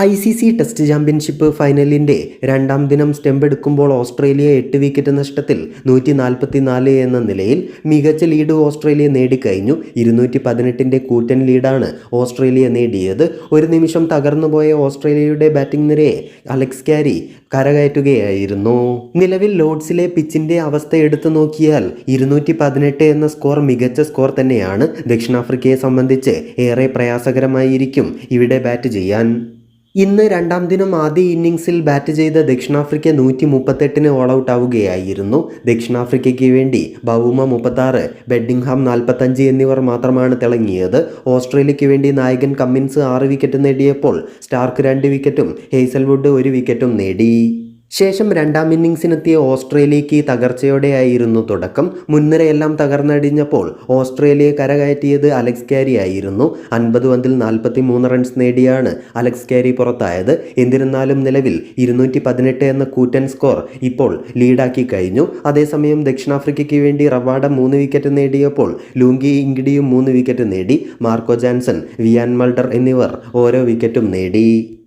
I C C test championship ഫൈനലിന്റെ രണ്ടാം ദിനം stem എടുക്കുമ്പോൾ ഓസ്ട്രേലിയ എട്ട് വിക്കറ്റ് നഷ്ടത്തിൽ നൂറ്റി നാൽപ്പത്തി നാല് എന്ന നിലയിൽ മികച്ച ലീഡ് ഓസ്ട്രേലിയ നേടിക്കഴിഞ്ഞു. ഇരുന്നൂറ്റി പതിനെട്ടിന്റെ കൂറ്റൻ ലീഡാണ് ഓസ്ട്രേലിയ നേടിയത്. ഒരു നിമിഷം തകർന്നുപോയ ഓസ്ട്രേലിയയുടെ ബാറ്റിംഗ് നിരയെ അലക്സ് ക്യാരി കരകയറ്റുകയായിരുന്നു. നിലവിൽ ലോഡ്സിലെ പിച്ചിന്റെ അവസ്ഥ എടുത്തു നോക്കിയാൽ ഇരുന്നൂറ്റി പതിനെട്ട് എന്ന സ്കോർ മികച്ച സ്കോർ തന്നെയാണ്. ദക്ഷിണാഫ്രിക്കയെ സംബന്ധിച്ച് ഏറെ പ്രയാസകരമായിരിക്കും ഇവിടെ ബാറ്റ് ചെയ്യാൻ. ഇന്ന് രണ്ടാം ദിനം ആദ്യ ഇന്നിംഗ്സിൽ ബാറ്റ് ചെയ്ത ദക്ഷിണാഫ്രിക്ക നൂറ്റി മുപ്പത്തെട്ടിന് ഓൾ ഔട്ട് ആവുകയായിരുന്നു. ദക്ഷിണാഫ്രിക്കയ്ക്ക് വേണ്ടി ബവുമ മുപ്പത്താറ് ബെഡിംഗ്ഹാം നാൽപ്പത്തഞ്ച് എന്നിവർ മാത്രമാണ് തിളങ്ങിയത്. ഓസ്ട്രേലിയയ്ക്ക് വേണ്ടി നായകൻ കമ്മിൻസ് ആറ് വിക്കറ്റ് നേടിയപ്പോൾ സ്റ്റാർക്ക് രണ്ട് വിക്കറ്റും ഹേസൽവുഡ് ഒരു വിക്കറ്റും നേടി. ശേഷം രണ്ടാം ഇന്നിങ്സിനെത്തിയ ഓസ്ട്രേലിയയ്ക്ക് തകർച്ചയോടെയായിരുന്നു തുടക്കം. മുൻനിരയെല്ലാം തകർന്നടിഞ്ഞപ്പോൾ ഓസ്ട്രേലിയ കരകയറ്റിയത് അലക്സ് കാരി ആയിരുന്നു. അൻപത് പന്തിൽ നാൽപ്പത്തി മൂന്ന് റൺസ് നേടിയാണ് അലക്സ് കാരി പുറത്തായത്. എന്നിരുന്നാലും നിലവിൽ ഇരുന്നൂറ്റി പതിനെട്ട് എന്ന കൂറ്റൻ സ്കോർ ഇപ്പോൾ ലീഡാക്കി കഴിഞ്ഞു. അതേസമയം ദക്ഷിണാഫ്രിക്കയ്ക്ക് വേണ്ടി റവാഡ മൂന്ന് വിക്കറ്റ് നേടിയപ്പോൾ ലൂങ്കി ഇംഗിഡിയും മൂന്ന് വിക്കറ്റ് നേടി. മാർക്കോ ജാൻസൺ വിയാൻ മൾഡർ എന്നിവർ ഓരോ വിക്കറ്റും നേടി.